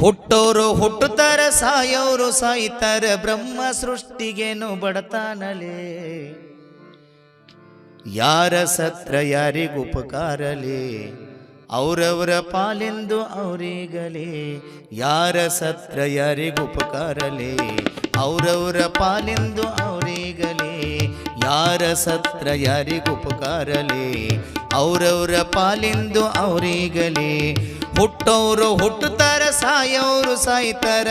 ಹುಟ್ಟೋರು ಹುಟ್ಟುತ್ತಾರೆ, ಸಾಯೋರು ಸಾಯ್ತಾರೆ, ಬ್ರಹ್ಮ ಸೃಷ್ಟಿಗೇನು ಬಡತಾನಲೆ? ಯಾರ ಸತ್ರ ಯಾರಿಗೂ ಉಪಕಾರಲಿ? ಅವರವರ ಪಾಲೆಂದು ಅವರಿಗಲಿ. ಯಾರ ಸತ್ರ ಯಾರಿಗೂ ಉಪಕಾರಲಿ? ಅವರವರ ಪಾಲೆಂದು ಅವರಿಗಲೇ. ಯಾರ ಸತ್ರ ಯಾರಿಗೂ ಉಪಕಾರಲಿ? ಅವರವರ ಪಾಲಿಂದು ಅವರಿಗಲೇ. ಹುಟ್ಟೋರು ಹುಟ್ಟುತ್ತಾರ, ಸಾಯೋರು ಸಾಯ್ತಾರ.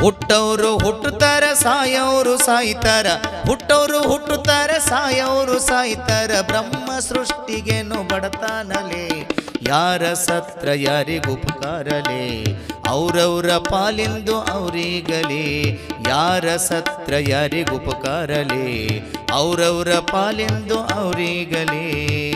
ಹುಟ್ಟವರು ಹುಟ್ಟುತ್ತಾರ, ಸಾಯೋರು ಸಾಯ್ತಾರ. ಹುಟ್ಟವರು ಹುಟ್ಟುತ್ತಾರ, ಸಾಯೋರು ಸಾಯ್ತಾರ. ಬ್ರಹ್ಮ ಸೃಷ್ಟಿಗೆನು ಬಡತಾನಲೇ. ಯಾರ ಸತ್ರ ಯಾರಿಗೂ ಉಪಕಾರಲೇ ಅವರವರ ಪಾಲಿಂದು ಅವರಿಗಲಿ. ಯಾರ ಸತ್ರ ಯಾರಿಗೂ ಉಪಕಾರಲೇ ಅವರವರ ಪಾಲಿಂದು ಅವರಿಗಲೇ.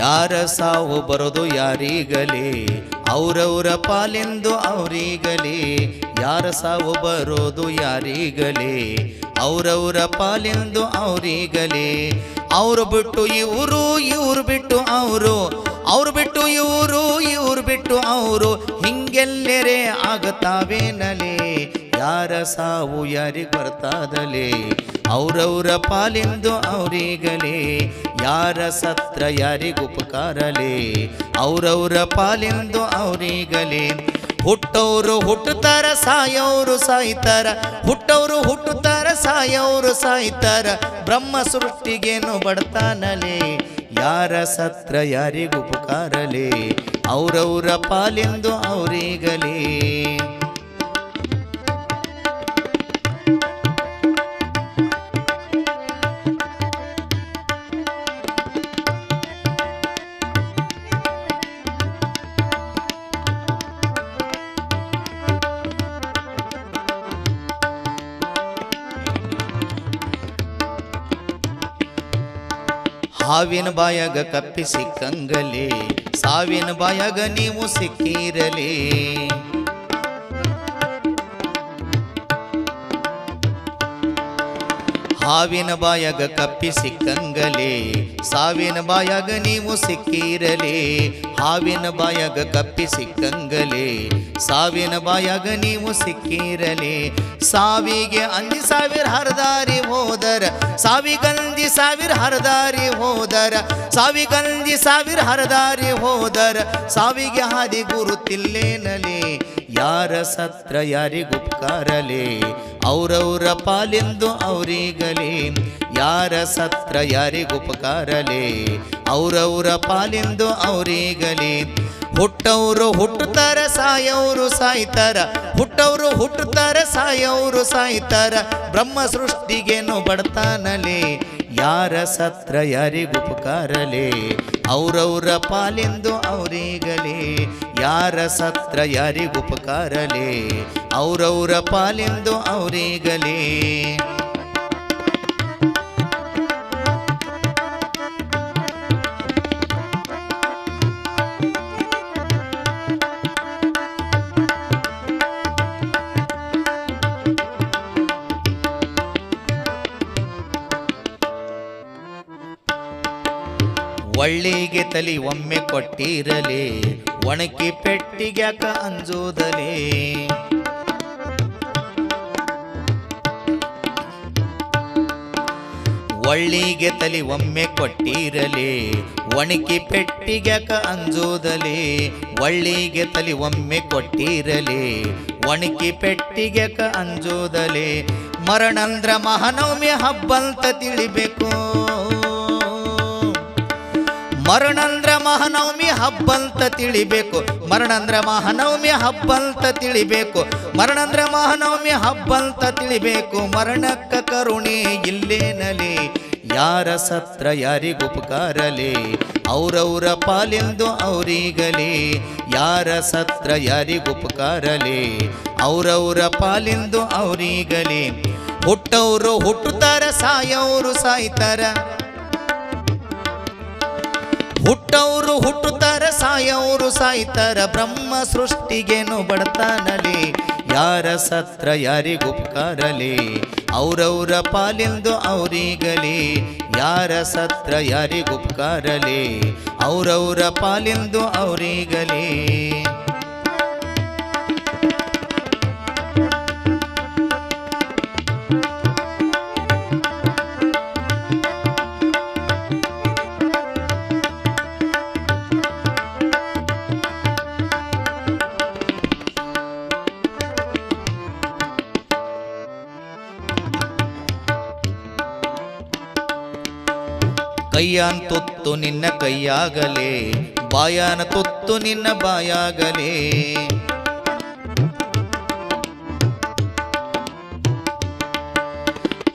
ಯಾರ ಸಾವು ಬರೋದು ಯಾರಿಗಲೇ? ಅವರವರ ಪಾಲೆಂದು ಅವರಿಗಲೇ. ಯಾರ ಸಾವು ಬರೋದು ಯಾರಿಗಲೇ? ಅವರವರ ಪಾಲೆಂದು ಅವರಿಗಲೇ. ಅವರು ಬಿಟ್ಟು ಇವರು, ಇವ್ರು ಬಿಟ್ಟು ಅವರು. ಅವ್ರು ಬಿಟ್ಟು ಇವರು, ಇವ್ರು ಬಿಟ್ಟು ಅವರು. ಹಿಂಗೆಲ್ಲರೆ ಆಗತಾವೇನಲೇ? ಯಾರ ಸಾವು ಯಾರಿಗೆ ಬರ್ತಾದಲೇ ಅವರವರ ಪಾಲಿಂದು ಅವರಿಗಲೇ. ಯಾರ ಸತ್ರ ಯಾರಿಗೆ ಉಪಕಾರಲೇ? ಅವರವರ ಪಾಲಿಂದು ಅವರಿಗಲೇ. ಹುಟ್ಟವರು ಹುಟ್ಟುತ್ತಾರ ಸಾಯೋರು ಸಾಯ್ತಾರ. ಹುಟ್ಟವರು ಹುಟ್ಟುತ್ತಾರ ಸಾಯೋರು ಸಾಯ್ತಾರ. ಬ್ರಹ್ಮ ಸೃಷ್ಟಿಗೇನು ಬಡತಾನಲೇ? ಯಾರ ಸತ್ರ ಯಾರಿಗೂ ಉಪಕಾರಲೇ? ಅವರವರ ಪಾಲೆಂದು ಅವರಿಗಲೇ. ಹಾವಿನ ಬಾಯಾಗ ಕಪ್ಪಿ ಸಿಕ್ಕಂಗಲೇ ಸಾವಿನ ಬಾಯಾಗ ನೀವು ಸಿಕ್ಕಿರಲೇ. ಹಾವಿನ ಬಾಯಾಗ ಕಪ್ಪಿ ಸಿಕ್ಕಂಗಲೇ, ಸಾವಿನ ಬಾಯಾಗ ನೀವು ಸಿಕ್ಕಿರಲೇ, ಹಾವಿನ ಬಾಯಾಗ ಕಪ್ಪಿ ಸಿಕ್ಕಂಗಲೇ, ಸಾವಿನ ಬಾಯಾಗ ನೀವು ಸಿಕ್ಕಿರಲೇ. ಸಾವಿಗೆ ಅಂದಿ ಸಾವಿರ ಹರದಾರಿ ಹೋದರ ಸಾವಿಗಂದಿ ಸಾವಿರ ಹರದಾರಿ ಹೋದರ ಸಾವಿಗಂದಿ ಸಾವಿರ ಹರದಾರಿ ಹೋದರ, ಸಾವಿಗೆ ಹಾದಿ ಗುರುತಿಲ್ಲೇನಲೇ, ಯಾರ ಸತ್ರ ಯಾರಿಗುಪ್ಕಾರಲಿ ಅವರವರ ಪಾಲೆಂದು ಅವರಿಗಲೇ. ಯಾರ ಸತ್ರ ಯಾರಿಗೂ ಉಪಕಾರಲೇ. ಅವರವರ ಪಾಲೆಂದು ಅವರಿಗಲೇ. ಹುಟ್ಟವರು ಹುಟ್ಟುತ್ತಾರ, ಸಾಯವರು ಸಾಯ್ತಾರ. ಹುಟ್ಟವರು ಹುಟ್ಟುತ್ತಾರ, ಸಾಯವರು ಸಾಯ್ತಾರ. ಬ್ರಹ್ಮ ಸೃಷ್ಟಿಗೇನು ಬಡತಾನಲೇ. ಯಾರ ಸತ್ರ ಯಾರಿಗುಪಕಾರಲಿ ಅವ್ರವ್ರ ಪಾಲಿಂದು ಅವರಿಗಲೇ. ಯಾರ ಸತ್ರ ಯಾರಿಗುಪಕಾರಲಿ ಅವ್ರವ್ರ ಪಾಲೆಂದು ಅವರಿಗಲೇ. ಒಳ್ಳಿಗೆ ತಲಿ ಒಮ್ಮೆ ಕೊಟ್ಟಿರಲಿ, ಒಣಕಿ ಪೆಟ್ಟಿಗ್ಯಾಕ ಅಂಜೋದಲಿ. ಒಳ್ಳಿಗೆ ತಲಿ ಒಮ್ಮೆ ಕೊಟ್ಟಿರಲಿ, ಒಣಕಿ ಪೆಟ್ಟಿಗ್ಯಾಕ ಅಂಜೋದಲಿ. ಒಳ್ಳಿಗೆ ತಲಿ ಒಮ್ಮೆ ಕೊಟ್ಟಿರಲಿ, ಒಣಕಿ ಪೆಟ್ಟಿಗ್ಯಾಕ ಅಂಜೋದಲಿ. ಮರಣಂದ್ರ ಮಹಾನವಮಿ ಹಬ್ಬಂತ ತಿಳಿಬೇಕು. ಮರಣಂದ್ರ ಮಹಾನವಮಿ ಹಬ್ಬಂತ ತಿಳಿಬೇಕು. ಮರಣಂದ್ರ ಮಹಾನವಮಿ ಹಬ್ಬಂತ ತಿಳಿಬೇಕು. ಮರಣಂದ್ರ ಮಹಾನವಮಿ ಹಬ್ಬಂತ ತಿಳಿಬೇಕು. ಮರಣಕ್ಕ ಕರುಣೆ ಇಲ್ಲೇನಲಿ? ಯಾರ ಸತ್ರ ಯಾರಿಗುಪಕಾರಲಿ ಅವ್ರವ್ರ ಪಾಲೆಂದು ಅವರಿಗಲಿ? ಯಾರ ಸತ್ರ ಯಾರಿಗುಪಕಾರಲಿ ಅವರವರ ಪಾಲೆಂದು ಅವರಿಗಲಿ? ಹುಟ್ಟವರು ಹುಟ್ಟುತ್ತಾರ ಸಾಯವರು ಸಾಯ್ತಾರ. ಹುಟ್ಟವರು ಹುಟ್ಟುತ್ತಾರೆ, ಸಾಯವರು ಸಾಯ್ತಾರ. ಬ್ರಹ್ಮ ಸೃಷ್ಟಿಗೇನು ಬಡತಾನಲಿ ಯಾರ ಸತ್ರ ಯಾರಿಗುಪ್ಕಾರಲಿ ಅವರವರ ಪಾಲಿಂದು ಅವರಿಗಲಿ. ಯಾರ ಸತ್ರ ಯಾರಿಗುಪ್ಕಾರಲಿ ಅವರವರ ಪಾಲಿಂದು ಅವರಿಗಲಿ. ಕೈಯಾನ್ ತೊತ್ತು ನಿನ್ನ ಕೈಯಾಗಲೇ, ಬಾಯಾನ ತೊತ್ತು ನಿನ್ನ ಬಾಯಾಗಲೇ.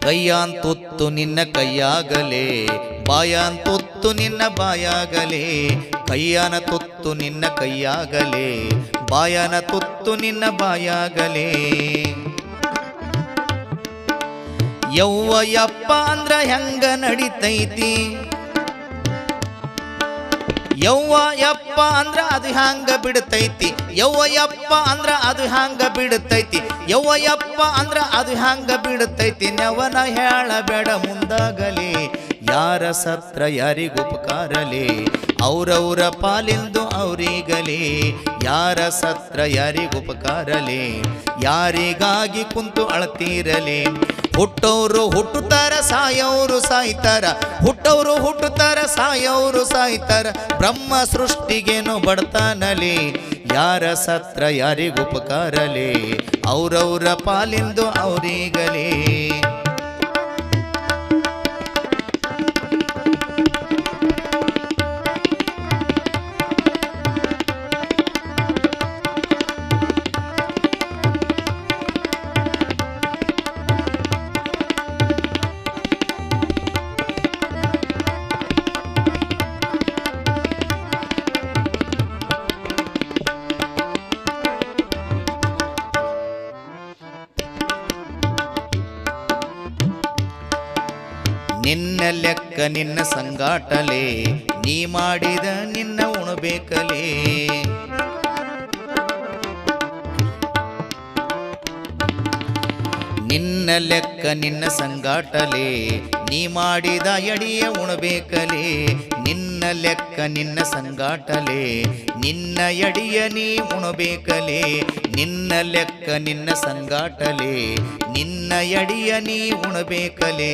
ಕೈಯಾನ್ ತೊತ್ತು ನಿನ್ನ ಕೈಯಾಗಲೇ, ಬಾಯಾನ್ ತೊತ್ತು ನಿನ್ನ ಬಾಯಾಗಲೇ. ಕೈಯಾನ ತೊತ್ತು ನಿನ್ನ ಕೈಯಾಗಲೇ, ಬಾಯಾನ ತೊತ್ತು ನಿನ್ನ ಬಾಯಾಗಲೇ. ಯವ್ವ ಯಪ್ಪ ಅಂದ್ರ ಹೆಂಗ ನಡಿತೈತಿ? ಯವ್ವ ಯಪ್ಪ ಅಂದ್ರ ಅದು ಹ್ಯಾಂಗ ಬಿಡ್ತೈತಿ? ಯವ್ವ ಯಪ್ಪ ಅಂದ್ರ ಅದು ಹ್ಯಾಂಗ ಬಿಡ್ತೈತಿ? ಯವ್ವ ಯಪ್ಪ ಅಂದ್ರ ಅದು ಹ್ಯಾಂಗ ಬಿಡ್ತೈತಿ? ನೆವನ ಹೇಳಬೇಡ ಮುಂದಾಗಲಿ. ಯಾರ ಸತ್ರ ಯಾರಿಗುಪಕಾರಲಿ ಅವ್ರವ್ರ ಪಾಲಿಂದು ಅವರಿಗಲಿ. ಯಾರ ಸತ್ರ ಯಾರಿಗುಪಕಾರಲಿ ಯಾರಿಗಾಗಿ ಕುಂತು ಅಳತೀರಲಿ? ಹುಟ್ಟೋರು ಹುಟ್ಟುತ್ತಾರ, ಸಾಯೋರು ಸಾಯ್ತಾರ. ಹುಟ್ಟೋರು ಹುಟ್ಟುತ್ತಾರ, ಸಾಯೋರು ಸಾಯ್ತಾರ. ಬ್ರಹ್ಮ ಸೃಷ್ಟಿಗೇನು ಬಡತಾನಲಿ? ಯಾರ ಸತ್ರ ಯಾರಿಗುಪಕಾರಲಿ ಅವರವ್ರ ಪಾಲಿಂದು ಅವರಿಗಲಿ. ಲೆಕ್ಕ ನಿನ್ನ ಸಂಗಾಟಲೆ, ನೀ ಮಾಡಿದ ನಿನ್ನ ಉಣಬೇಕಲೇ ನಿನ್ನ ಲೆಕ್ಕ ನಿನ್ನ ಸಂಗಾಟಲೆ, ನೀ ಮಾಡಿದ ಎಡಿಯ ಉಣಬೇಕಲೇ ನಿನ್ನ ಲೆಕ್ಕ ನಿನ್ನ ಸಂಗಾಟಲೆ, ನಿನ್ನ ಎಡಿಯ ನೀ ಉಣಬೇಕಲೇ ನಿನ್ನ ಲೆಕ್ಕ ನಿನ್ನ ಸಂಗಾಟಲೆ, ನಿನ್ನ ಎಡಿಯ ನೀ ಉಣಬೇಕಲೇ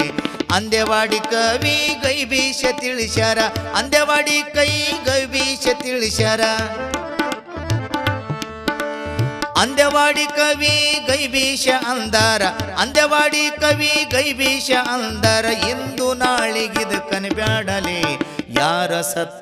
ಅಂದೆವಾಡಿ ಕವಿ ಗೈಬೀಶ ತಿಳಿಸ್ಯಾರ ಅಂದೆವಾಡಿ ಕೈ ಗೈಬೀಶ ತಿಳಿಸ್ಯಾರ. ಅಂದೆವಾಡಿ ಕವಿ ಗೈಬೀಶ ಅಂದಾರ ಅಂದೆವಾಡಿ ಕವಿ ಗೈಬೀಶ ಅಂದಾರ, ಇಂದು ನಾಳಿಗಿದ ಕನಬ್ಯಾಡಲಿ, ಯಾರ ಸತ್